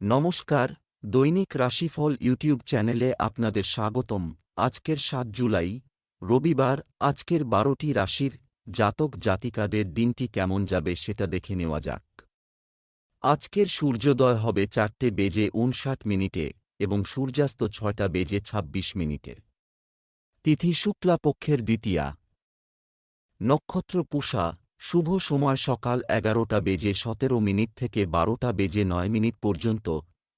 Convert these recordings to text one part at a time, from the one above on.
নমস্কার, দৈনিক রাশিফল ইউটিউব চ্যানেলে আপনাদের স্বাগতম। আজকের সাত জুলাই, রবিবার, আজকের বারোটি রাশির জাতক জাতিকাদের দিনটি কেমন যাবে সেটা দেখে নেওয়া যাক। আজকের সূর্যোদয় হবে চারটে বেজে উনষাট মিনিটে এবং সূর্যাস্ত ছয়টা বেজে ২৬ মিনিটে। তিথি শুক্লা পক্ষের দ্বিতীয়া। নক্ষত্র পুষা শুভ সময় সকাল এগারোটা বেজে সতেরো মিনিট থেকে বারোটা বেজে নয় মিনিট পর্যন্ত,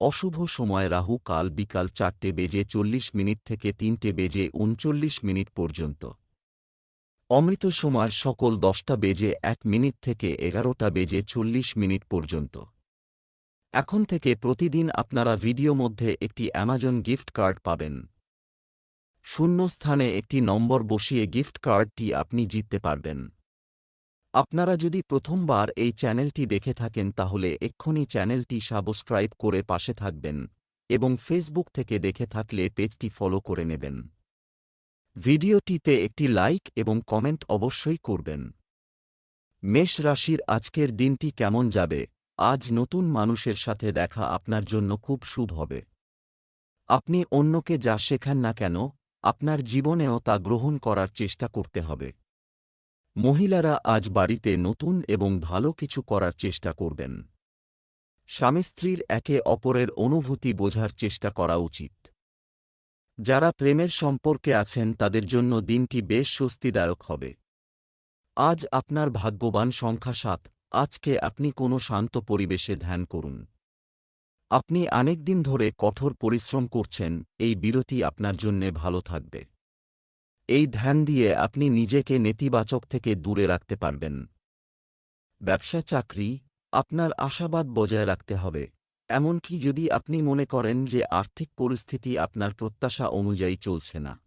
অশুভ সময় রাহু কাল বিকাল চারটে বেজে চল্লিশ মিনিট থেকে তিনটে বেজে উনচল্লিশ মিনিট পর্যন্ত। অমৃত সময় সকল দশটা বেজে এক মিনিট থেকে এগারোটা বেজে চল্লিশ মিনিট পর্যন্ত। এখন থেকে প্রতিদিন আপনারা ভিডিও মধ্যে একটি অ্যামাজন গিফট কার্ড পাবেন। শূন্য স্থানে একটি নম্বর বসিয়ে গিফট কার্ডটি আপনি জিততে পারবেন। আপনারা যদি প্রথমবার এই চ্যানেলটি দেখে থাকেন তাহলে এক্ষুনি চ্যানেলটি সাবস্ক্রাইব করে পাশে থাকবেন এবং ফেসবুক থেকে দেখে থাকলে পেজটি ফলো করে নেবেন। ভিডিওটিতে একটি লাইক এবং কমেন্ট অবশ্যই করবেন। মেষ রাশির আজকের দিনটি কেমন যাবে? আজ নতুন মানুষের সাথে দেখা আপনার জন্য খুব শুভ হবে। আপনি অন্যকে যা শেখান না কেন, আপনার জীবনেও তা গ্রহণ করার চেষ্টা করতে হবে। মহিলারা আজ বাড়িতে নতুন এবং ভালো কিছু করার চেষ্টা করবেন। স্বামী স্ত্রীর একে অপরের অনুভূতি বোঝার চেষ্টা করা উচিত। যারা প্রেমের সম্পর্কে আছেন, তাদের জন্য দিনটি বেশ স্বস্তিদায়ক হবে। আজ আপনার ভাগ্যবান সংখ্যা সাত, আজকে আপনি কোনো শান্ত পরিবেশে ধ্যান করুন। আপনি অনেক দিন ধরে কঠোর পরিশ্রম করছেন, এই বিরতি আপনার জন্যে ভালো থাকবে। এই ধ্যান দিয়ে আপনি নিজেকে নেতিবাচক থেকে দূরে রাখতে পারবেন। ব্যবসা চাকরি আপনার আশাবাদ বজায় রাখতে হবে। এমনকি যদি আপনি মনে করেন যে আর্থিক পরিস্থিতি আপনার প্রত্যাশা অনুযায়ী চলছে না।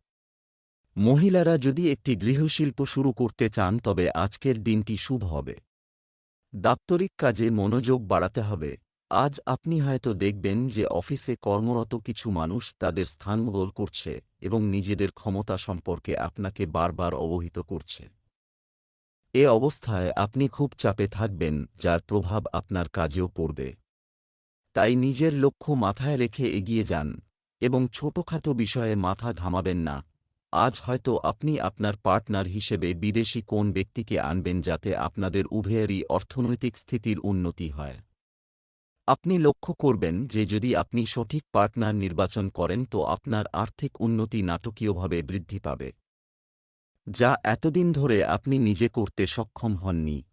মহিলারা যদি একটি গৃহশিল্প শুরু করতে চান, তবে আজকের দিনটি শুভ হবে। দাপ্তরিক কাজে মনোযোগ বাড়াতে হবে। আজ আপনি হয়তো দেখবেন যে অফিসে কর্মরত কিছু মানুষ তাদের স্থান বদল করছে এবং নিজেদের ক্ষমতা সম্পর্কে আপনাকে বারবার অবহিত করছে। এ অবস্থায় আপনি খুব চাপে থাকবেন, যার প্রভাব আপনার কাজেও পড়বে। তাই নিজের লক্ষ্য মাথায় রেখে এগিয়ে যান এবং ছোটখাটো বিষয়ে মাথা ঘামাবেন না। আজ হয়তো আপনি আপনার পার্টনার হিসেবে বিদেশি কোন ব্যক্তিকে আনবেন যাতে আপনাদের উভয়েরই অর্থনৈতিক স্থিতির উন্নতি হয়। আপনি লক্ষ্য করবেন যে যদি আপনি সঠিক পার্টনার নির্বাচন করেন, তো আপনার আর্থিক উন্নতি নাটকীয়ভাবে বৃদ্ধি পাবে। যা এতদিন ধরে আপনি নিজে করতে সক্ষম হননি।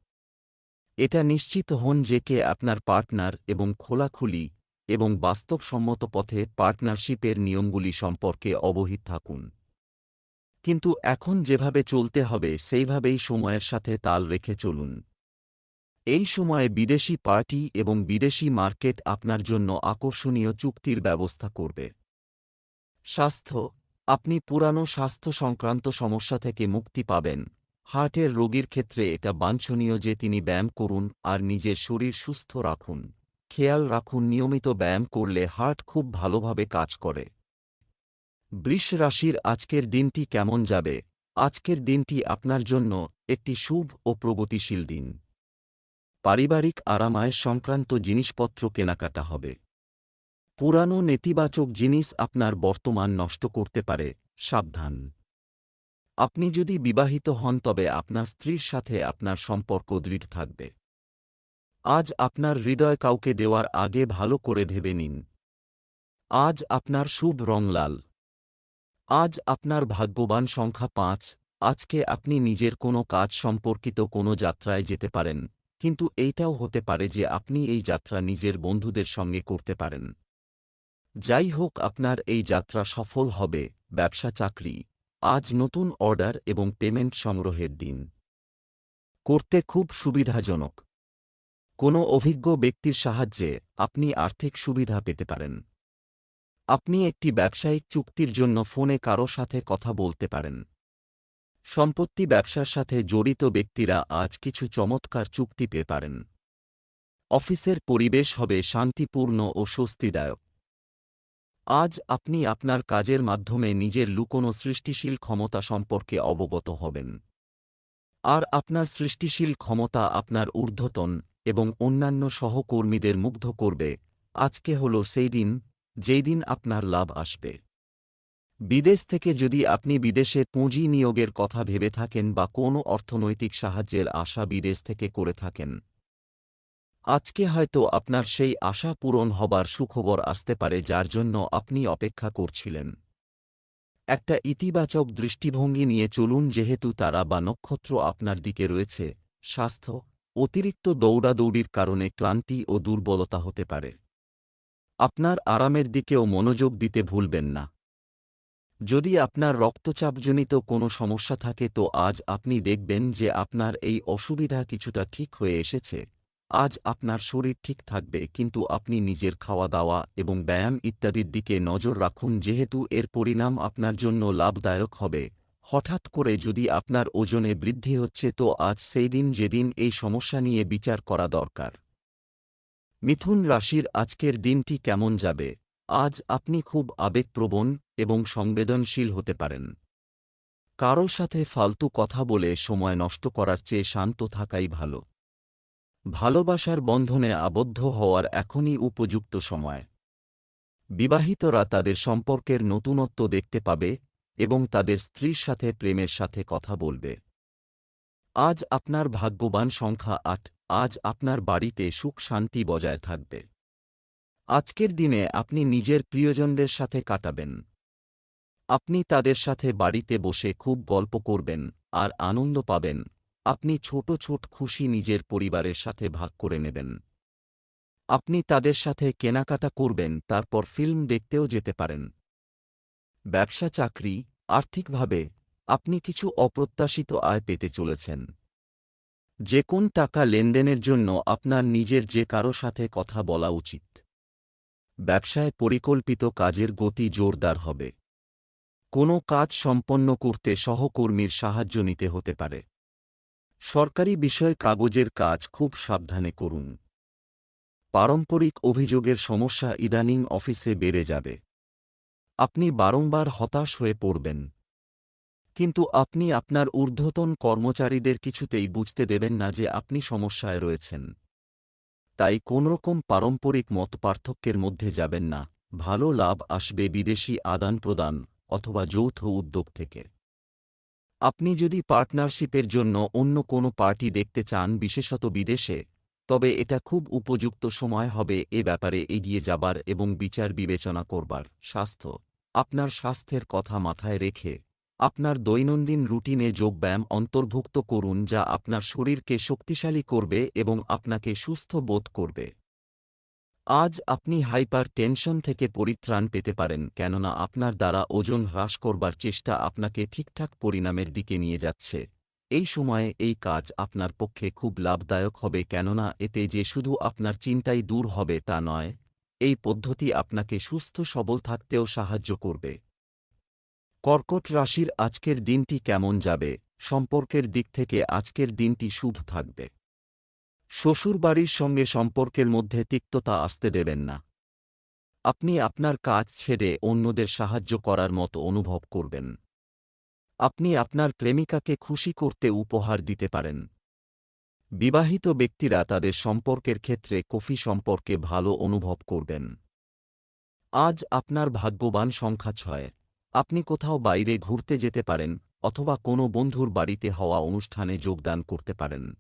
এটা নিশ্চিত হন যে কে আপনার পার্টনার এবং খোলাখুলি এবং বাস্তবসম্মত পথে পার্টনারশিপের নিয়মগুলি সম্পর্কে অবহিত থাকুন। কিন্তু এখন যেভাবে চলতে হবে, সেইভাবেই সময়ের সাথে তাল রেখে চলুন। এই সময়ে বিদেশি পার্টি এবং বিদেশি মার্কেট আপনার জন্য আকর্ষণীয় চুক্তির ব্যবস্থা করবে। স্বাস্থ্য, আপনি পুরানো স্বাস্থ্য সংক্রান্ত সমস্যা থেকে মুক্তি পাবেন। হার্টের রোগীর ক্ষেত্রে এটা বাঞ্ছনীয় যে তিনি ব্যায়াম করুন আর নিজের শরীর সুস্থ রাখুন। খেয়াল রাখুন, নিয়মিত ব্যায়াম করলে হার্ট খুব ভালোভাবে কাজ করে। বৃষ রাশির আজকের দিনটি কেমন যাবে? আজকের দিনটি আপনার জন্য একটি শুভ ও প্রগতিশীল দিন। পারিবারিক আরামায় সংক্রান্ত জিনিসপত্র কেনাকাটা হবে। পুরানো নেতিবাচক জিনিস আপনার বর্তমান নষ্ট করতে পারে, সাবধান। আপনি যদি বিবাহিত হন, তবে আপনার স্ত্রীর সাথে আপনার সম্পর্ক দৃঢ় থাকবে। আজ আপনার হৃদয় কাউকে দেওয়ার আগে ভালো করে ভেবে নিন। আজ আপনার শুভ রং লাল। আজ আপনার ভাগ্যবান সংখ্যা পাঁচ। আজকে আপনি নিজের কোনো কাজ সম্পর্কিত কোনো যাত্রায় যেতে পারেন। কিন্তু এইটাও হতে পারে যে আপনি এই যাত্রা নিজের বন্ধুদের সঙ্গে করতে পারেন। যাই হোক, আপনার এই যাত্রা সফল হবে, ব্যবসা, চাকরি। আজ নতুন অর্ডার এবং পেমেন্ট সংগ্রহের দিন। করতে খুব সুবিধাজনক। কোনো অভিজ্ঞ ব্যক্তির সাহায্যে আপনি আর্থিক সুবিধা পেতে পারেন। আপনি একটি ব্যবসায়িক চুক্তির জন্য ফোনে কারও সাথে কথা বলতে পারেন। সম্পত্তি ব্যবসার সাথে জড়িত ব্যক্তিরা আজ কিছু চমৎকার চুক্তি পেতে পারেন। অফিসের পরিবেশ হবে শান্তিপূর্ণ ও স্বস্তিদায়ক। আজ আপনি আপনার কাজের মাধ্যমে নিজের লুকোনো সৃষ্টিশীল ক্ষমতা সম্পর্কে অবগত হবেন। আর আপনার সৃষ্টিশীল ক্ষমতা আপনার ঊর্ধ্বতন এবং অন্যান্য সহকর্মীদের মুগ্ধ করবে। আজকে হল সেই দিন, যেই দিন আপনার লাভ আসবে। বিদেশ থেকে যদি আপনি বিদেশে পুঁজি নিয়োগের কথা ভেবে থাকেন বা কোনো অর্থনৈতিক সাহায্যের আশা বিদেশ থেকে করে থাকেন, আজকে হয়তো আপনার সেই আশা পূরণ হবার সুখবর আসতে পারে যার জন্য আপনি অপেক্ষা করছিলেন। একটা ইতিবাচক দৃষ্টিভঙ্গি নিয়ে চলুন যেহেতু তারা বা নক্ষত্র আপনার দিকে রয়েছে, স্বাস্থ্য, অতিরিক্ত দৌড়াদৌড়ির কারণে ক্লান্তি ও দুর্বলতা হতে পারে। আপনার আরামের দিকেও মনোযোগ দিতে ভুলবেন না। যদি আপনার রক্তচাপজনিত কোনো সমস্যা থাকে তো আজ আপনি দেখবেন যে আপনার এই অসুবিধা কিছুটা ঠিক হয়ে এসেছে। আজ আপনার শরীর ঠিক থাকবে কিন্তু আপনি নিজের খাওয়া দাওয়া এবং ব্যায়াম ইত্যাদির দিকে নজর রাখুন যেহেতু এর পরিণাম আপনার জন্য লাভদায়ক হবে। হঠাৎ করে যদি আপনার ওজনে বৃদ্ধি হচ্ছে তো আজ সেই দিন যেদিন এই সমস্যা নিয়ে বিচার করা দরকার। মিথুন রাশির আজকের দিনটি কেমন যাবে? আজ আপনি খুব আবেগপ্রবণ এবং সংবেদনশীল হতে পারেন। কারও সাথে ফালতু কথা বলে সময় নষ্ট করার চেয়ে শান্ত থাকাই ভালো। ভালোবাসার বন্ধনে আবদ্ধ হওয়ার এখনই উপযুক্ত সময়। বিবাহিতরা তাদের সম্পর্কের নতুনত্ব দেখতে পাবে এবং তাদের স্ত্রীর সাথে, প্রেমের সাথে কথা বলবে। আজ আপনার ভাগ্যবান সংখ্যা আট, আজ আপনার বাড়িতে সুখ শান্তি বজায় থাকবে। আজকের দিনে আপনি নিজের প্রিয়জনদের সাথে কাটাবেন। আপনি তাদের সাথে বাড়িতে বসে খুব গল্প করবেন আর আনন্দ পাবেন। আপনি ছোট ছোট খুশি নিজের পরিবারের সাথে ভাগ করে নেবেন। আপনি তাদের সাথে কেনাকাটা করবেন, তারপর ফিল্ম দেখতেও যেতে পারেন। ব্যবসা, চাকরি, আর্থিকভাবে আপনি কিছু অপ্রত্যাশিত আয় পেতে চলেছেন। যে কোন টাকা লেনদেনের জন্য আপনার নিজের যে কারও সাথে কথা বলা উচিত। ব্যবসায় পরিকল্পিত কাজের গতি জোরদার হবে। কোনো কাজ সম্পন্ন করতে সহকর্মীর সাহায্য নিতে হতে পারে। সরকারি বিষয় কাগজের কাজ খুব সাবধানে করুন। পারম্পরিক অভিযোগের সমস্যা ইদানিং অফিসে বেড়ে যাবে। আপনি বারংবার হতাশ হয়ে পড়বেন। কিন্তু আপনি আপনার ঊর্ধ্বতন কর্মচারীদের কিছুতেই বুঝতে দেবেন না যে আপনি সমস্যায় রয়েছেন। তাই কোনরকম পারম্পরিক মত পার্থক্যের মধ্যে যাবেন না। ভালো লাভ আসবে বিদেশি আদান প্রদান অথবা যৌথ উদ্যোগ থেকে। আপনি যদি পার্টনারশিপের জন্য অন্য কোনো পার্টি দেখতে চান, বিশেষত বিদেশে, তবে এটা খুব উপযুক্ত সময় হবে এ ব্যাপারে এগিয়ে যাবার এবং বিচার বিবেচনা করবার। স্বাস্থ্য, আপনার স্বাস্থ্যের কথা মাথায় রেখে আপনার দৈনন্দিন রুটিনে যোগব্যায়াম অন্তর্ভুক্ত করুন যা আপনার শরীরকে শক্তিশালী করবে এবং আপনাকে সুস্থ বোধ করবে। আজ আপনি হাইপার টেনশন থেকে পরিত্রাণ পেতে পারেন, কেননা আপনার দ্বারা ওজন হ্রাস করবার চেষ্টা আপনাকে ঠিকঠাক পরিণামের দিকে নিয়ে যাচ্ছে। এই সময়ে এই কাজ আপনার পক্ষে খুব লাভদায়ক হবে, কেননা এতে যে শুধু আপনার চিন্তাই দূর হবে তা নয়, এই পদ্ধতি আপনাকে সুস্থ সবল থাকতেও সাহায্য করবে। কর্কট রাশির আজকের দিনটি কেমন যাবে? সম্পর্কের দিক থেকে আজকের দিনটি শুভ থাকবে। শ্বশুরবাড়ির সঙ্গে সম্পর্কের মধ্যে তিক্ততা আসতে দেবেন না। আপনি আপনার কাজ ছেড়ে অন্যদের সাহায্য করার মতো অনুভব করবেন। আপনি আপনার প্রেমিকাকে খুশি করতে উপহার দিতে পারেন। বিবাহিত ব্যক্তিরা তাদের সম্পর্কের ক্ষেত্রে কফি সম্পর্কে ভালো অনুভব করবেন। আজ আপনার ভাগ্যবান সংখ্যা ছয়। আপনি কোথাও বাইরে ঘুরতে যেতে পারেন অথবা কোনো বন্ধুর বাড়িতে হওয়া অনুষ্ঠানে যোগদান করতে পারেন।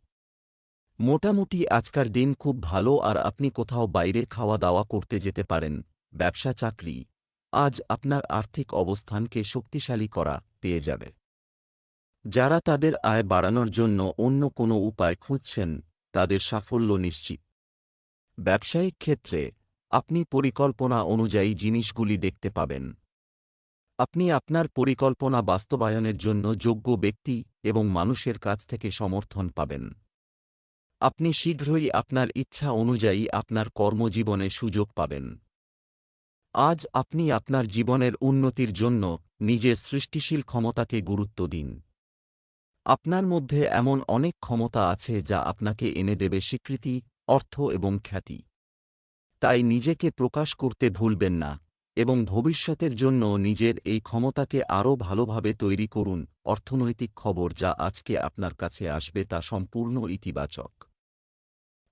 মোটামুটি আজকার দিন খুব ভালো আর আপনি কোথাও বাইরে খাওয়া দাওয়া করতে যেতে পারেন, ব্যবসা চাকরি। আজ আপনার আর্থিক অবস্থানকে শক্তিশালী করা পেয়ে যাবে। যারা তাদের আয় বাড়ানোর জন্য অন্য কোনো উপায় খুঁজছেন, তাদের সাফল্য নিশ্চিত। ব্যবসায়িক ক্ষেত্রে, আপনি পরিকল্পনা অনুযায়ী জিনিসগুলি দেখতে পাবেন। আপনি আপনার পরিকল্পনা বাস্তবায়নের জন্য যোগ্য ব্যক্তি এবং মানুষের কাছ থেকে সমর্থন পাবেন। আপনি শীঘ্রই আপনার ইচ্ছা অনুযায়ী আপনার কর্মজীবনে সুযোগ পাবেন। আজ আপনি আপনার জীবনের উন্নতির জন্য নিজের সৃষ্টিশীল ক্ষমতাকে গুরুত্ব দিন। আপনার মধ্যে এমন অনেক ক্ষমতা আছে যা আপনাকে এনে দেবে স্বীকৃতি, অর্থ এবং খ্যাতি। তাই নিজেকে প্রকাশ করতে ভুলবেন না। এবং ভবিষ্যতের জন্য নিজের এই ক্ষমতাকে আরও ভালোভাবে তৈরি করুন, অর্থনৈতিক খবর যা আজকে আপনার কাছে আসবে তা সম্পূর্ণ ইতিবাচক।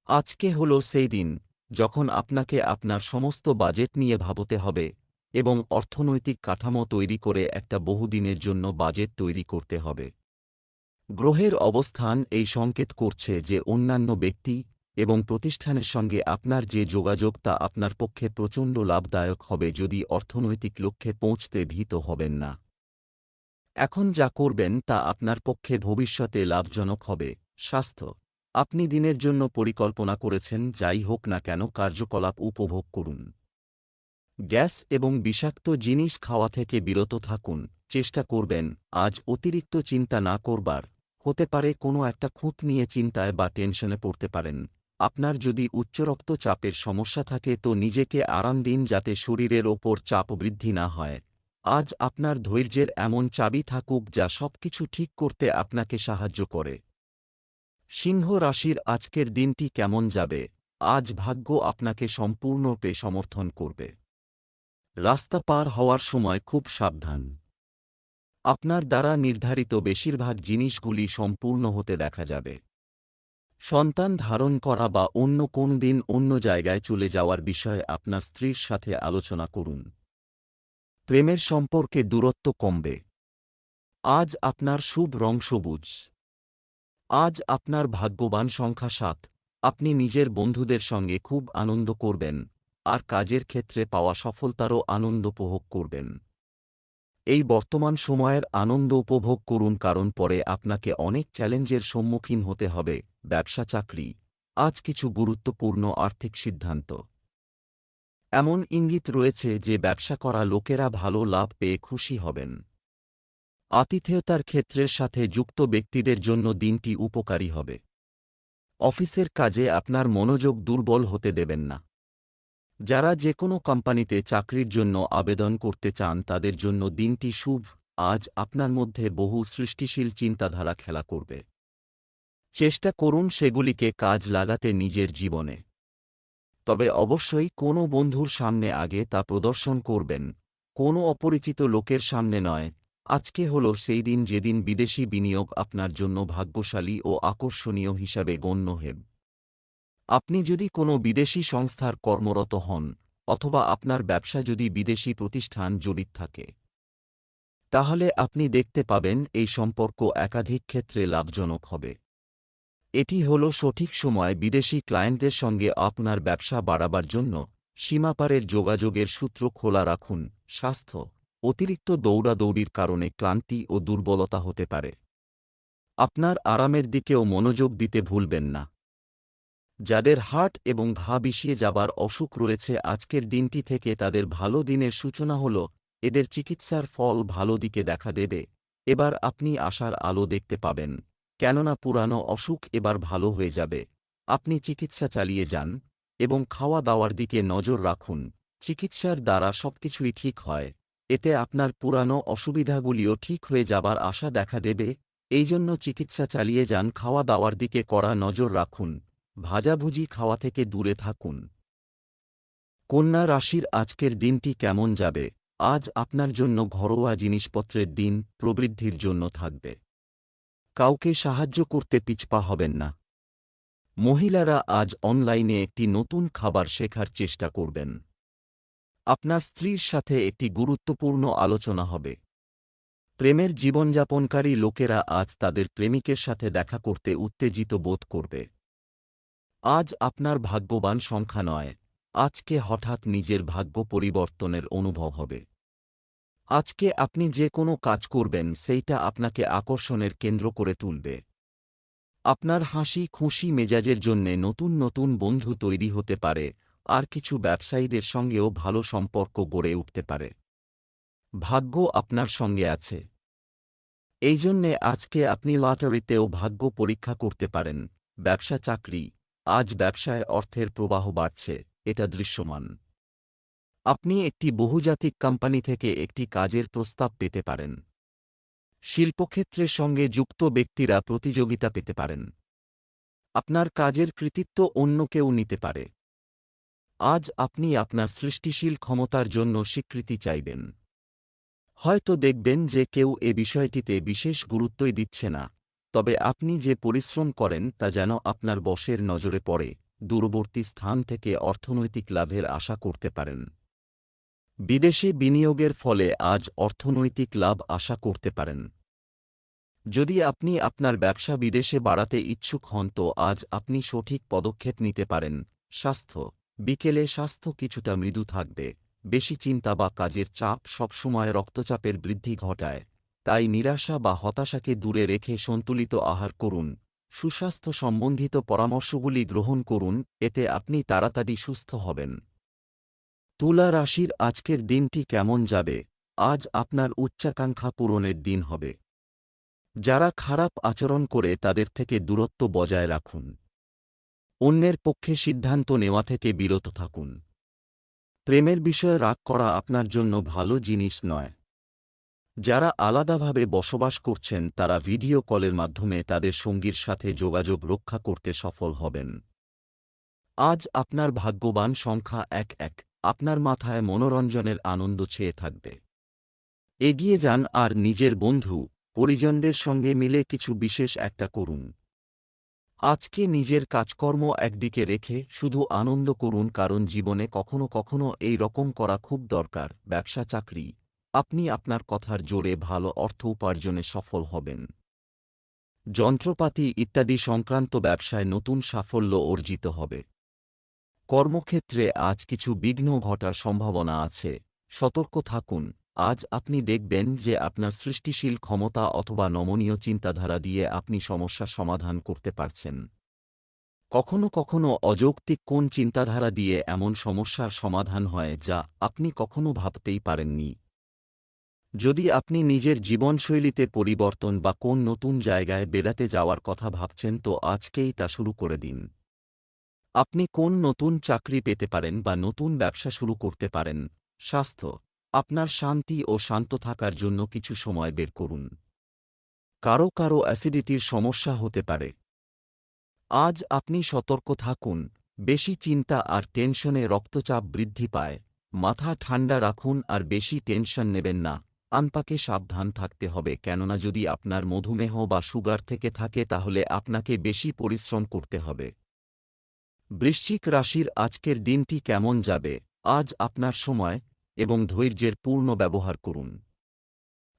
আজকে হল সেই দিন, যখন আপনাকে আপনার সমস্ত বাজেট নিয়ে ভাবতে হবে এবং অর্থনৈতিক কাঠামো তৈরি করে একটা বহুদিনের জন্য বাজেট তৈরি করতে হবে। গ্রহের অবস্থান এই সংকেত করছে যে অন্যান্য ব্যক্তি এবং প্রতিষ্ঠানের সঙ্গে আপনার যে যোগাযোগ তা আপনার পক্ষে প্রচণ্ড লাভদায়ক হবে যদি অর্থনৈতিক লক্ষ্যে পৌঁছতে ভীত হবেন না। এখন যা করবেন তা আপনার পক্ষে ভবিষ্যতে লাভজনক হবে। স্বাস্থ্য। আপনি দিনের জন্য পরিকল্পনা করেছেন, যাই হোক না কেন কার্যকলাপ উপভোগ করুন। গ্যাস এবং বিষাক্ত জিনিস খাওয়া থেকে বিরত থাকুন। চেষ্টা করবেন, আজ অতিরিক্ত চিন্তা না করবার। হতে পারে কোনো একটা খুঁত নিয়ে চিন্তায় বা টেনশনে পড়তে পারেন। আপনার যদি উচ্চ রক্তচাপের সমস্যা থাকে তো নিজেকে আরাম দিন যাতে শরীরের ওপর চাপ বৃদ্ধি না হয়। আজ আপনার ধৈর্যের এমন চাবি থাকুক যা সবকিছু ঠিক করতে আপনাকে সাহায্য করে। সিংহ রাশির আজকের দিনটি কেমন যাবে? আজ ভাগ্য আপনাকে সম্পূর্ণরূপে সমর্থন করবে। রাস্তা পার হওয়ার সময় খুব সাবধান। আপনার দ্বারা নির্ধারিত বেশিরভাগ জিনিসগুলি সম্পূর্ণ হতে দেখা যাবে। সন্তান ধারণ করা বা অন্য কোন দিন অন্য জায়গায় চলে যাওয়ার বিষয়ে আপনার স্ত্রীর সাথে আলোচনা করুন। প্রেমের সম্পর্কে দূরত্ব কমবে। আজ আপনার শুভ রং সবুজ। আজ আপনার ভাগ্যবান সংখ্যা সাত। আপনি নিজের বন্ধুদের সঙ্গে খুব আনন্দ করবেন। আর কাজের ক্ষেত্রে পাওয়া সফলতারও আনন্দ উপভোগ করবেন। এই বর্তমান সময়ের আনন্দ উপভোগ করুন কারণ পরে আপনাকে অনেক চ্যালেঞ্জের সম্মুখীন হতে হবে, ব্যবসা, চাকরি। আজ কিছু গুরুত্বপূর্ণ আর্থিক সিদ্ধান্ত। এমন ইঙ্গিত রয়েছে যে ব্যবসা করা লোকেরা ভালো লাভ পেয়ে খুশি হবেন। আতিথেয়তার ক্ষেত্রের সাথে যুক্ত ব্যক্তিদের জন্য দিনটি উপকারী হবে। অফিসের কাজে আপনার মনোযোগ দুর্বল হতে দেবেন না। যারা যে কোনো কোম্পানিতে চাকরির জন্য আবেদন করতে চান তাদের জন্য দিনটি শুভ। আজ আপনার মধ্যে বহু সৃষ্টিশীল চিন্তাধারা খেলা করবে। চেষ্টা করুন সেগুলিকে কাজ লাগাতে নিজের জীবনে। তবে অবশ্যই কোনো বন্ধুর সামনে আগে তা প্রদর্শন করবেন। কোনো অপরিচিত লোকের সামনে নয়। আজকে হল সেই দিন যেদিন বিদেশি বিনিয়োগ আপনার জন্য ভাগ্যশালী ও আকর্ষণীয় হিসাবে গণ্য হেব। আপনি যদি কোনো বিদেশি সংস্থার কর্মরত হন, অথবা আপনার ব্যবসা যদি বিদেশি প্রতিষ্ঠান জড়িত থাকে, তাহলে আপনি দেখতে পাবেন এই সম্পর্ক একাধিক ক্ষেত্রে লাভজনক হবে। এটি হল সঠিক সময় বিদেশি ক্লায়েন্টদের সঙ্গে আপনার ব্যবসা বাড়াবার জন্য সীমাপারের যোগাযোগের সূত্র খোলা রাখুন। স্বাস্থ্য, অতিরিক্ত দৌড়াদৌড়ির কারণে ক্লান্তি ও দুর্বলতা হতে পারে। আপনার আরামের দিকেও মনোযোগ দিতে ভুলবেন না। যাদের হার্ট এবং ঘা বিষিয়ে যাবার অসুখ রয়েছে আজকের দিনটি থেকে তাদের ভালো দিনের সূচনা হল, এদের চিকিৎসার ফল ভালো দিকে দেখা দেবে। এবার আপনি আশার আলো দেখতে পাবেন, কেননা পুরানো অসুখ এবার ভালো হয়ে যাবে। আপনি চিকিৎসা চালিয়ে যান এবং খাওয়া দাওয়ার দিকে নজর রাখুন, চিকিৎসার দ্বারা সবকিছুই ঠিক হয়। এতে আপনার পুরানো অসুবিধাগুলিও ঠিক হয়ে যাবার আশা দেখা দেবে এই জন্য চিকিৎসা চালিয়ে যান, খাওয়া দাওয়ার দিকে কড়া নজর রাখুন। ভাজাভুজি খাওয়া থেকে দূরে থাকুন। কন্যা রাশির আজকের দিনটি কেমন যাবে? আজ আপনার জন্য ঘরোয়া জিনিসপত্রের দিন, প্রবৃদ্ধির জন্য থাকবে। কাউকে সাহায্য করতে পিছপা হবেন না। মহিলারা আজ অনলাইনে একটি নতুন খাবার শেখার চেষ্টা করবেন। আপনার স্ত্রীর সাথে একটি গুরুত্বপূর্ণ আলোচনা হবে। প্রেমের জীবনযাপনকারী লোকেরা আজ তাদের প্রেমিকের সাথে দেখা করতে উত্তেজিত বোধ করবে। আজ আপনার ভাগ্যবান সংখ্যা নয়। আজকে হঠাৎ নিজের ভাগ্য পরিবর্তনের অনুভব হবে। আজকে আপনি যে কোনো কাজ করবেন, সেইটা আপনাকে আকর্ষণের কেন্দ্র করে তুলবে। আপনার হাসি, খুশি মেজাজের জন্যে নতুন নতুন বন্ধু তৈরি হতে পারে, আর কিছু ব্যবসায়ীদের সঙ্গেও ভালো সম্পর্ক গড়ে উঠতে পারে। ভাগ্য আপনার সঙ্গে আছে। এই জন্যে আজকে আপনি লটারিতেও ভাগ্য পরীক্ষা করতে পারেন, ব্যবসা, চাকরি আজ ব্যবসায় অর্থের প্রবাহ বাড়ছে, এটা দৃশ্যমান। আপনি একটি বহুজাতিক কোম্পানি থেকে একটি কাজের প্রস্তাব পেতে পারেন। শিল্পক্ষেত্রের সঙ্গে যুক্ত ব্যক্তিরা প্রতিযোগিতা পেতে পারেন। আপনার কাজের কৃতিত্ব অন্য কেউ নিতে পারে। আজ আপনি আপনার সৃষ্টিশীল ক্ষমতার জন্য স্বীকৃতি চাইবেন। হয়তো দেখবেন যে কেউ এ বিষয়টিতে বিশেষ গুরুত্বই দিচ্ছে না। তবে আপনি যে পরিশ্রম করেন তা যেন আপনার বসের নজরে পড়ে, দূরবর্তী স্থান থেকে অর্থনৈতিক লাভের আশা করতে পারেন। বিদেশে বিনিয়োগের ফলে আজ অর্থনৈতিক লাভ আশা করতে পারেন। যদি আপনি আপনার ব্যবসা বিদেশে বাড়াতে ইচ্ছুক হন তো আজ আপনি সঠিক পদক্ষেপ নিতে পারেন। স্বাস্থ্য, বিকেলে স্বাস্থ্য কিছুটা মৃদু থাকবে, বেশি চিন্তা বা কাজের চাপ সবসময় রক্তচাপের বৃদ্ধি ঘটায়। তাই নিরাশা বা হতাশাকে দূরে রেখে সন্তুলিত আহার করুন। সুস্বাস্থ্য সম্বন্ধিত পরামর্শগুলি গ্রহণ করুন, এতে আপনি তাড়াতাড়ি সুস্থ হবেন। তুলা রাশির আজকের দিনটি কেমন যাবে? আজ আপনার উচ্চাকাঙ্ক্ষা পূরণের দিন হবে। যারা খারাপ আচরণ করে তাদের থেকে দূরত্ব বজায় রাখুন। অন্যের পক্ষে সিদ্ধান্ত নেওয়া থেকে বিরত থাকুন। প্রেমের বিষয়ে রাগ করা আপনার জন্য ভালো জিনিস নয়। যারা আলাদাভাবে বসবাস করছেন, তারা ভিডিও কলের মাধ্যমে তাদের সঙ্গীর সাথে যোগাযোগ রক্ষা করতে সফল হবেন। আজ আপনার ভাগ্যবান সংখ্যা এক এক, আপনার মাথায় মনোরঞ্জনের আনন্দ ছেয়ে থাকবে। এগিয়ে যান আর নিজের বন্ধু, পরিজনদের সঙ্গে মিলে কিছু বিশেষ একটা করুন। আজকে নিজের কাজকর্ম একদিকে রেখে শুধু আনন্দ করুন, কারণ জীবনে কখনো কখনো এই রকম করা খুব দরকার ব্যবসা চাকরি আপনি আপনার কথার জোরে ভালো অর্থ উপার্জনে সফল হবেন। যন্ত্রপাতি ইত্যাদি সংক্রান্ত ব্যবসায় নতুন সাফল্য অর্জিত হবে। কর্মক্ষেত্রে আজ কিছু বিঘ্ন ঘটার সম্ভাবনা আছে। সতর্ক থাকুন। আজ আপনি দেখবেন যে আপনার সৃষ্টিশীল ক্ষমতা অথবা নমনীয় চিন্তাধারা দিয়ে আপনি সমস্যা সমাধান করতে পারছেন। কখনো কখনো অযৌক্তিক কোন চিন্তাধারা দিয়ে এমন সমস্যার সমাধান হয় যা আপনি কখনো ভাবতেই পারেননি। যদি আপনি নিজের জীবনশৈলীতে পরিবর্তন বা কোন নতুন জায়গায় বেড়াতে যাওয়ার কথা ভাবছেন, তো আজকেই তা শুরু করে দিন। আপনি কোন নতুন চাকরি পেতে পারেন বা নতুন ব্যবসা শুরু করতে পারেন? স্বাস্থ্য, আপনার শান্তি ও শান্ত থাকার জন্য কিছু সময় বের করুন। কারও কারও অ্যাসিডিটির সমস্যা হতে পারে। আজ আপনি সতর্ক থাকুন, বেশি চিন্তা আর টেনশনে রক্তচাপ বৃদ্ধি পায়, মাথা ঠান্ডা রাখুন আর বেশি টেনশন নেবেন না। আনপাকে সাবধান থাকতে হবে কেননা যদি আপনার মধুমেহ বা সুগার থেকে থাকে তাহলে আপনাকে বেশি পরিশ্রম করতে হবে। বৃশ্চিক রাশির আজকের দিনটি কেমন যাবে? আজ আপনার সময় এবং ধৈর্যের পূর্ণ ব্যবহার করুন।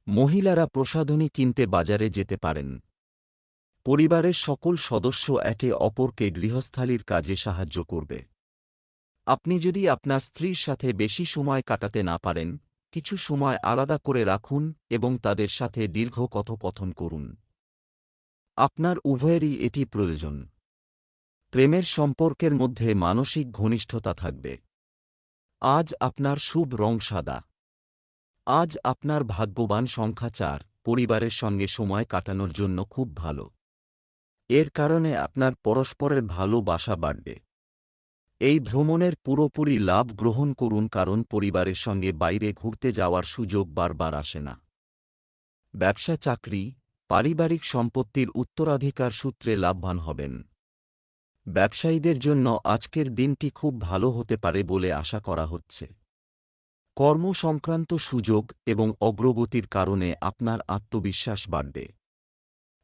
মহিলারা প্রসাধনী কিনতে বাজারে যেতে পারেন। পরিবারের সকল সদস্য একে অপরকে গৃহস্থালির কাজে সাহায্য করবে। আপনি যদি আপনার স্ত্রীর সাথে বেশি সময় কাটাতে না পারেন কিছু সময় আলাদা করে রাখুন এবং তাদের সাথে দীর্ঘ কথোপথন করুন। আপনার উভয়েরই এটি প্রয়োজন। প্রেমের সম্পর্কের মধ্যে মানসিক ঘনিষ্ঠতা থাকবে। আজ আপনার শুভ রং সাদা। আজ আপনার ভাগ্যবান সংখ্যা চার, পরিবারের সঙ্গে সময় কাটানোর জন্য খুব ভালো। এর কারণে আপনার পরস্পরের ভালোবাসা বাড়বে এই ভ্রমণের পুরোপুরি লাভ গ্রহণ করুন কারণ পরিবারের সঙ্গে বাইরে ঘুরতে যাওয়ার সুযোগ বারবার আসে না। ব্যবসা, চাকরি, পারিবারিক সম্পত্তির উত্তরাধিকার সূত্রে লাভবান হবেন। ব্যবসায়ীদের জন্য আজকের দিনটি খুব ভালো হতে পারে বলে আশা করা হচ্ছে। কর্ম সংক্রান্ত সুযোগ এবং অগ্রগতির কারণে আপনার আত্মবিশ্বাস বাড়বে।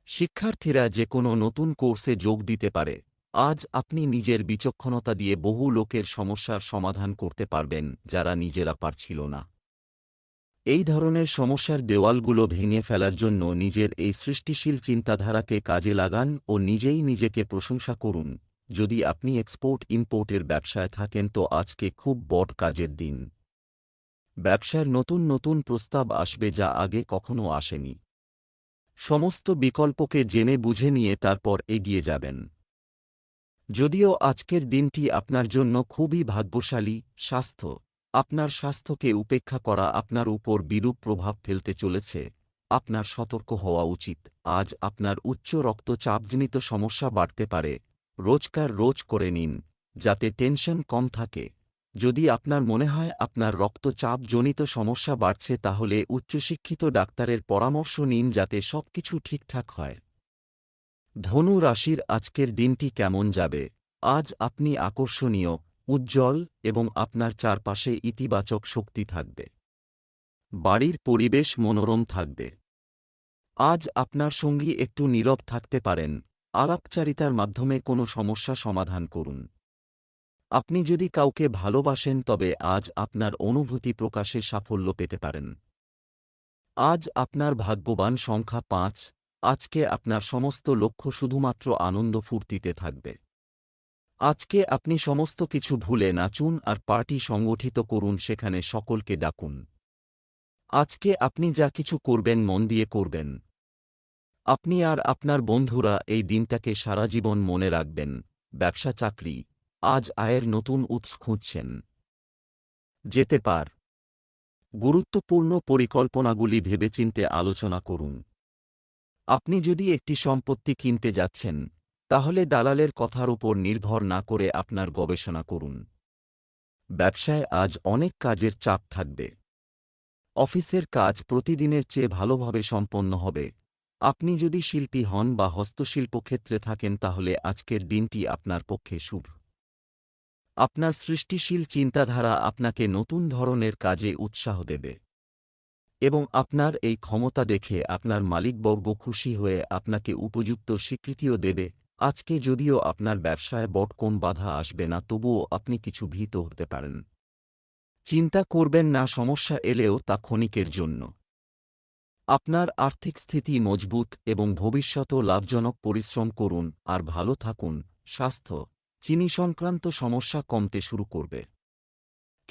শিক্ষার্থীরা যে কোনো নতুন কোর্সে যোগ দিতে পারে। আজ আপনি নিজের বিচক্ষণতা দিয়ে বহু লোকের সমস্যার সমাধান করতে পারবেন, যারা নিজেরা পারছিল না। এই ধরনের সমস্যার দেওয়ালগুলো ভেঙে ফেলার জন্য নিজের এই সৃষ্টিশীল চিন্তাধারাকে কাজে লাগান ও নিজেই নিজেকে প্রশংসা করুন। যদি আপনি এক্সপোর্ট ইম্পোর্টের ব্যবসায় থাকেন তো আজকে খুব বড় কাজের দিন। ব্যবসার নতুন নতুন প্রস্তাব আসবে যা আগে কখনো আসেনি। সমস্ত বিকল্পকে জেনে বুঝে নিয়ে তারপর এগিয়ে যাবেন। যদিও আজকের দিনটি আপনার জন্য খুবই ভাগ্যশালী, স্বাস্থ্য। আপনার স্বাস্থ্যকে উপেক্ষা করা আপনার উপর বিরূপ প্রভাব ফেলতে চলেছে। আপনার সতর্ক হওয়া উচিত। আজ আপনার উচ্চ রক্তচাপজনিত সমস্যা বাড়তে পারে। রোজকার রোজ করে নিন, যাতে টেনশন কম থাকে। যদি আপনার মনে হয় আপনার রক্তচাপজনিত সমস্যা বাড়ছে তাহলে উচ্চশিক্ষিত ডাক্তারের পরামর্শ নিন যাতে সবকিছু ঠিকঠাক হয়। ধনু রাশির আজকের দিনটি কেমন যাবে? আজ আপনি আকর্ষণীয়, উজ্জ্বল এবং আপনার চারপাশে ইতিবাচক শক্তি থাকবে। বাড়ির পরিবেশ মনোরম থাকবে। আজ আপনার সঙ্গী একটু নীরব থাকতে পারেন। আলাপচারিতার মাধ্যমে কোনো সমস্যা সমাধান করুন। আপনি যদি কাউকে ভালোবাসেন তবে আজ আপনার অনুভূতি প্রকাশে সাফল্য পেতে পারেন। আজ আপনার ভাগ্যবান সংখ্যা পাঁচ আজকে আপনার সমস্ত লক্ষ্য শুধুমাত্র আনন্দ ফুর্তিতে থাকবে। আজকে আপনি সমস্ত কিছু ভুলে নাচুন আর পার্টি সংগঠিত করুন সেখানে সকলকে ডাকুন। আজকে আপনি যা কিছু করবেন মন দিয়ে করবেন। আপনি আর আপনার বন্ধুরা এই দিনটাকে সারা জীবন মনে রাখবেন। ব্যবসা চাকরি, আজ আয়ের নতুন উৎস খুঁজছেন। যেতে পার। গুরুত্বপূর্ণ পরিকল্পনাগুলি ভেবেচিন্তে আলোচনা করুন। আপনি যদি একটি সম্পত্তি কিনতে যাচ্ছেন, তাহলে দালালের কথার উপর নির্ভর না করে আপনার গবেষণা করুন। ব্যবসায় আজ অনেক কাজের চাপ থাকবে। অফিসের কাজ প্রতিদিনের চেয়ে ভালোভাবে সম্পন্ন হবে। আপনি যদি শিল্পী হন বা হস্তশিল্প ক্ষেত্রে থাকেন, তাহলে আজকের দিনটি আপনার পক্ষে শুভ। আপনার সৃষ্টিশীল চিন্তাধারা আপনাকে নতুন ধরনের কাজে উৎসাহ দেবে। এবং আপনার এই ক্ষমতা দেখে আপনার মালিকবর্গ খুশি হয়ে আপনাকে উপযুক্ত স্বীকৃতিও দেবে। আজকে যদিও আপনার ব্যবসায় বট কোন বাধা আসবে না, তবুও আপনি কিছু ভীত হতে পারেন। চিন্তা করবেন না, সমস্যা এলেও তা ক্ষণিকের জন্য। আপনার আর্থিক স্থিতি মজবুত এবং ভবিষ্যতও লাভজনক পরিশ্রম করুন আর ভালো থাকুন। স্বাস্থ্য। চিনি সংক্রান্ত সমস্যা কমতে শুরু করবে।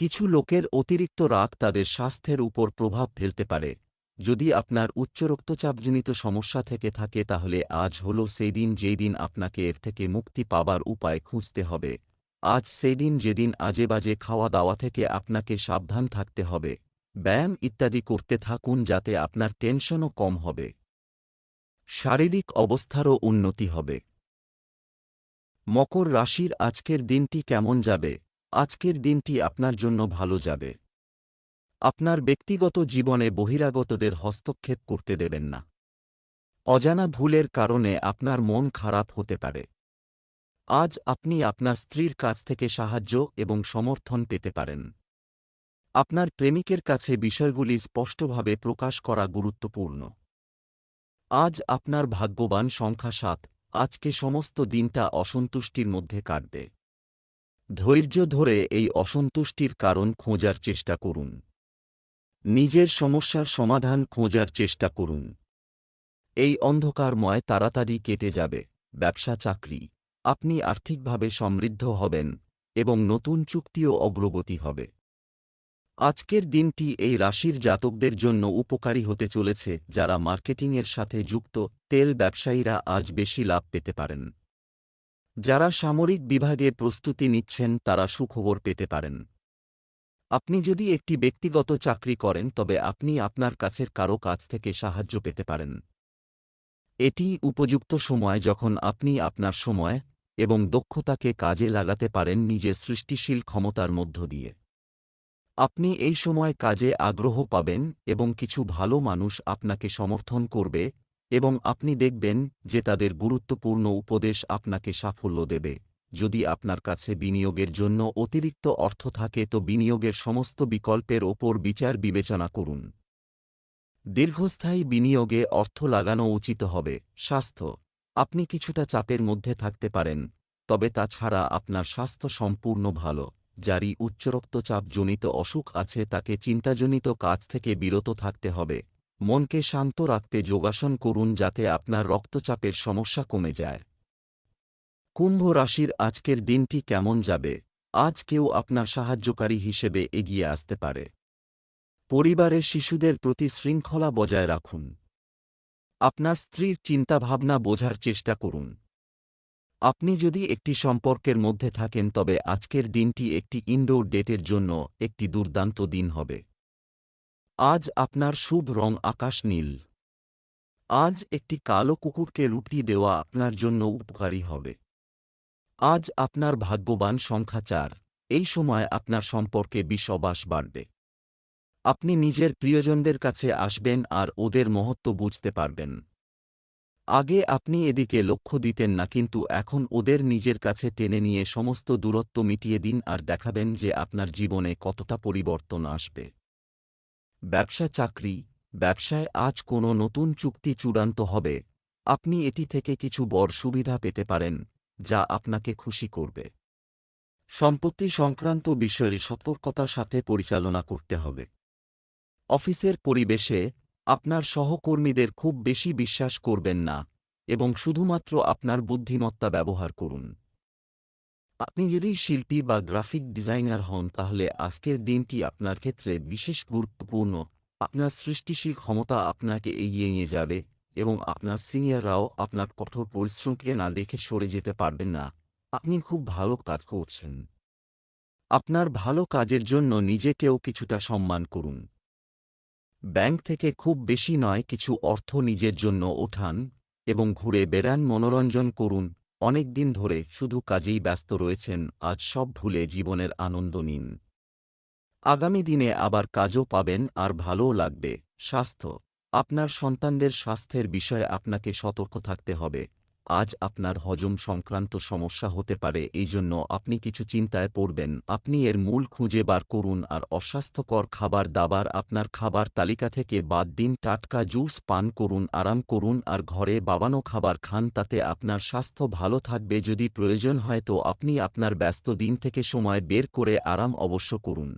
কিছু লোকের অতিরিক্ত রাগ তাদের স্বাস্থ্যের উপর প্রভাব ফেলতে পারে। যদি আপনার উচ্চ রক্তচাপজনিত সমস্যা থেকে থাকে, তাহলে আজ হল সেই দিন যেই দিন আপনাকে এর থেকে মুক্তি পাবার উপায় খুঁজতে হবে। আজ সেই দিন যেদিন আজে বাজে খাওয়া দাওয়া থেকে আপনাকে সাবধান থাকতে হবে। ব্যায়াম ইত্যাদি করতে থাকুন, যাতে আপনার টেনশনও কম হবে। শারীরিক অবস্থারও উন্নতি হবে। মকর রাশির আজকের দিনটি কেমন যাবে? আজকের দিনটি আপনার জন্য ভালো যাবে। আপনার ব্যক্তিগত জীবনে বহিরাগতদের হস্তক্ষেপ করতে দেবেন না। অজানা ভুলের কারণে আপনার মন খারাপ হতে পারে। আজ আপনি আপনার স্ত্রীর কাছ থেকে সাহায্য এবং সমর্থন পেতে পারেন। আপনার প্রেমিকের কাছে বিষয়গুলি স্পষ্টভাবে প্রকাশ করা গুরুত্বপূর্ণ। আজ আপনার ভাগ্যবান সংখ্যা সাত। আজকে সমস্ত দিনটা অসন্তুষ্টির মধ্যে কাটবে। ধৈর্য ধরে এই অসন্তুষ্টির কারণ খোঁজার চেষ্টা করুন। নিজের সমস্যার সমাধান খোঁজার চেষ্টা করুন। এই অন্ধকারময় তাড়াতাড়ি কেটে যাবে, ব্যবসা, চাকরি। আপনি আর্থিকভাবে সমৃদ্ধ হবেন এবং নতুন চুক্তিও অগ্রগতি হবে। আজকের দিনটি এই রাশির জাতকদের জন্য উপকারী হতে চলেছে যারা মার্কেটিংয়ের সাথে যুক্ত তেল ব্যবসায়ীরা আজ বেশি লাভ পেতে পারেন। যারা সামরিক বিভাগে প্রস্তুতি নিচ্ছেন তারা সুখবর পেতে পারেন। আপনি যদি একটি ব্যক্তিগত চাকরি করেন, তবে আপনি আপনার কাছের কারও কাছ থেকে সাহায্য পেতে পারেন। এটি উপযুক্ত সময় যখন আপনি আপনার সময় এবং দক্ষতাকে কাজে লাগাতে পারেন নিজের সৃষ্টিশীল ক্ষমতার মধ্য দিয়ে। আপনি এই সময় কাজে আগ্রহ পাবেন এবং কিছু ভালো মানুষ আপনাকে সমর্থন করবে এবং আপনি দেখবেন যে তাদের গুরুত্বপূর্ণ উপদেশ আপনাকে সাফল্য দেবে। যদি আপনার কাছে বিনিয়োগের জন্য অতিরিক্ত অর্থ থাকে তো বিনিয়োগের সমস্ত বিকল্পের ওপর বিচার বিবেচনা করুন। দীর্ঘস্থায়ী বিনিয়োগে অর্থ লাগানো উচিত হবে, স্বাস্থ্য। আপনি কিছুটা চাপের মধ্যে থাকতে পারেন, তবে তাছাড়া আপনার স্বাস্থ্য সম্পূর্ণ ভালো। যারই উচ্চরক্তচাপজনিত অসুখ আছে তাকে চিন্তাজনিত কাজ থেকে বিরত থাকতে হবে। মনকে শান্ত রাখতে যোগাসন করুন যাতে আপনার রক্তচাপের সমস্যা কমে যায়। কুম্ভ রাশির আজকের দিনটি কেমন যাবে? আজ কেউ আপনার সাহায্যকারী হিসেবে এগিয়ে আসতে পারে। পরিবারের শিশুদের প্রতি শৃঙ্খলা বজায় রাখুন। আপনার স্ত্রীর চিন্তাভাবনা বোঝার চেষ্টা করুন। আপনি যদি একটি সম্পর্কের মধ্যে থাকেন, তবে আজকের দিনটি একটি ইনডোর ডেটের জন্য একটি দুর্দান্ত দিন হবে। আজ আপনার শুভ রং আকাশ নীল। আজ একটি কালো কুকুরকে রুটি দেওয়া আপনার জন্য উপকারী হবে। আজ আপনার ভাগ্যবান সংখ্যা চার। এই সময় আপনার সম্পর্কে বিশ্ববাস বাড়বে। আপনি নিজের প্রিয়জনদের কাছে আসবেন আর ওদের মহত্ব বুঝতে পারবেন। আগে আপনি এদিকে লক্ষ্য দিতেন না, কিন্তু এখন ওদের নিজের কাছে টেনে নিয়ে সমস্ত দূরত্ব মিটিয়ে দিন আর দেখাবেন যে আপনার জীবনে কতটা পরিবর্তন আসবে। ব্যবসা চাকরি, ব্যবসায় আজ কোনো নতুন চুক্তি চূড়ান্ত হবে। আপনি এটি থেকে কিছু বড় সুবিধা পেতে পারেন, যা আপনাকে খুশি করবে। সম্পত্তি সংক্রান্ত বিষয়ে সতর্কতার সাথে পরিচালনা করতে হবে। অফিসের পরিবেশে আপনার সহকর্মীদের খুব বেশি বিশ্বাস করবেন না এবং শুধুমাত্র আপনার বুদ্ধিমত্তা ব্যবহার করুন। আপনি যদি শিল্পী বা গ্রাফিক ডিজাইনার হন, তাহলে আজকের দিনটি আপনার ক্ষেত্রে বিশেষ গুরুত্বপূর্ণ। আপনার সৃষ্টিশীল ক্ষমতা আপনাকে এগিয়ে নিয়ে যাবে এবং আপনার সিনিয়ররাও আপনার কঠোর পরিশ্রমকে না দেখে সরে যেতে পারবেন না। আপনি খুব ভালো কাজ করছেন। আপনার ভালো কাজের জন্য নিজেকেও কিছুটা সম্মান করুন। ব্যাংক থেকে খুব বেশি নয়, কিছু অর্থ নিজের জন্য ওঠান এবং ঘুরে বেড়ান, মনোরঞ্জন করুন। অনেক দিন ধরে শুধু কাজেই ব্যস্ত রয়েছেন, আজ সব ভুলে জীবনের আনন্দ নিন। আগামী দিনে আবার কাজও পাবেন আর ভালোও লাগবে। স্বাস্থ্য। আপনার সন্তানদের স্বাস্থ্যের বিষয়ে আপনাকে সতর্ক থাকতে হবে। আজ আপনার হজম সংক্রান্ত সমস্যা হতে পারে, এই জন্য আপনি কিছু চিন্তায় পড়বেন। আপনি এর মূল খুঁজে বার করুন আর অস্বাস্থ্যকর খাবার দাবার আপনার খাবার তালিকা থেকে বাদ দিন। টাটকা জুস পান করুন, আরাম করুন আর ঘরে বাবানো খাবার খান, তাতে আপনার স্বাস্থ্য ভালো থাকবে। যদি প্রয়োজন হয় তো আপনি আপনার ব্যস্ত দিন থেকে সময় বের করে আরাম অবশ্য করুন।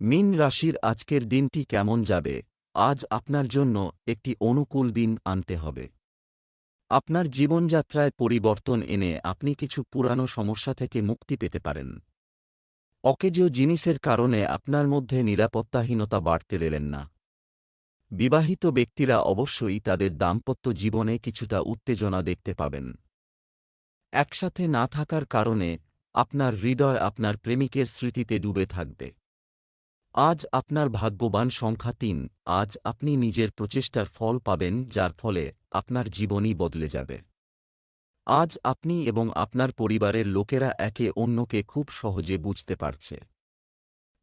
মিন রাশির আজকের দিনটি কেমন যাবে? আজ আপনার জন্য একটি অনুকূল দিন আনতে হবে। আপনার জীবনযাত্রায় পরিবর্তন এনে আপনি কিছু পুরানো সমস্যা থেকে মুক্তি পেতে পারেন। অকেজীয় জিনিসের কারণে আপনার মধ্যে নিরাপত্তাহীনতা বাড়তে দেবেন না। বিবাহিত ব্যক্তিরা অবশ্যই তাদের দাম্পত্য জীবনে কিছুটা উত্তেজনা দেখতে পাবেন। একসাথে না থাকার কারণে আপনার হৃদয় আপনার প্রেমিকের স্মৃতিতে ডুবে থাকবে। আজ আপনার ভাগ্যবান সংখ্যা তিন। আজ আপনি নিজের প্রচেষ্টার ফল পাবেন, যার ফলে আপনার জীবনই বদলে যাবে। আজ আপনি এবং আপনার পরিবারের লোকেরা একে অন্যকে খুব সহজে বুঝতে পারছে।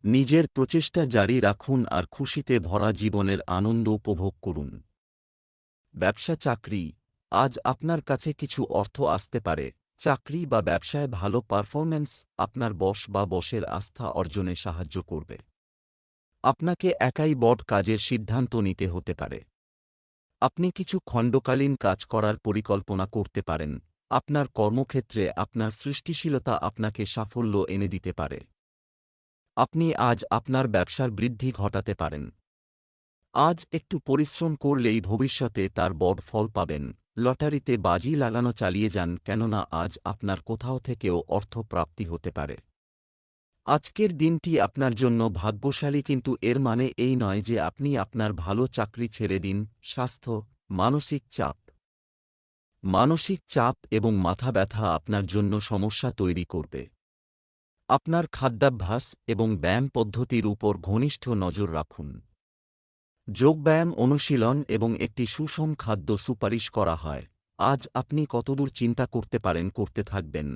নিজের প্রচেষ্টা জারি রাখুন আর খুশিতে ভরা জীবনের আনন্দ উপভোগ করুন। ব্যবসা চাকরি। আজ আপনার কাছে কিছু অর্থ আসতে পারে। চাকরি বা ব্যবসায় ভালো পারফরম্যান্স আপনার বস বা বসের আস্থা অর্জনে সাহায্য করবে। আপনাকে একাই বট কাজের সিদ্ধান্ত নিতে হতে পারে। আপনি কিছু খণ্ডকালীন কাজ করার পরিকল্পনা করতে পারেন। আপনার কর্মক্ষেত্রে আপনার সৃষ্টিশীলতা আপনাকে সাফল্য এনে দিতে পারে। আপনি আজ আপনার ব্যবসার বৃদ্ধি ঘটাতে পারেন। আজ একটু পরিশ্রম করলেই ভবিষ্যতে তার বড় ফল পাবেন। লটারিতে বাজি লাগানো চালিয়ে যান কেননা আজ আপনার কোথাও থেকেও অর্থ প্রাপ্তি হতে পারে। আজকের দিনটি আপনার জন্য ভাগ্যশালী কিন্তু এর মানে এই নয় যে আপনি আপনার ভালো চাকরি ছেড়ে দিন, স্বাস্থ্য, মানসিক চাপ। মানসিক চাপ এবং মাথা ব্যথা আপনার জন্য সমস্যা তৈরি করবে। আপনার খাদ্যাভ্যাস এবং ব্যায়াম পদ্ধতির উপর ঘনিষ্ঠ নজর রাখুন। যোগব্যায়াম অনুশীলন এবং একটি সুষম খাদ্য সুপারিশ করা হয়। আজ আপনি কতদূর চিন্তা করতে পারেন, করতে থাকবেন?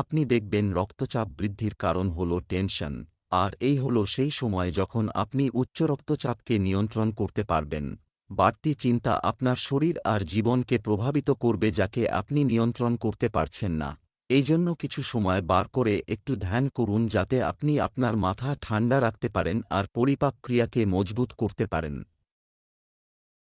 আপনি দেখবেন রক্তচাপ বৃদ্ধির কারণ হল টেনশন, আর এই হল সেই সময় যখন আপনি উচ্চ রক্তচাপকে নিয়ন্ত্রণ করতে পারবেন। বাড়তি চিন্তা আপনার শরীর আর জীবনকে প্রভাবিত করবে যাকে আপনি নিয়ন্ত্রণ করতে পারছেন না। এই জন্য কিছু সময় বার করে একটু ধ্যান করুন যাতে আপনি আপনার মাথা ঠান্ডা রাখতে পারেন আর পরিপাক ক্রিয়াকে মজবুত করতে পারেন।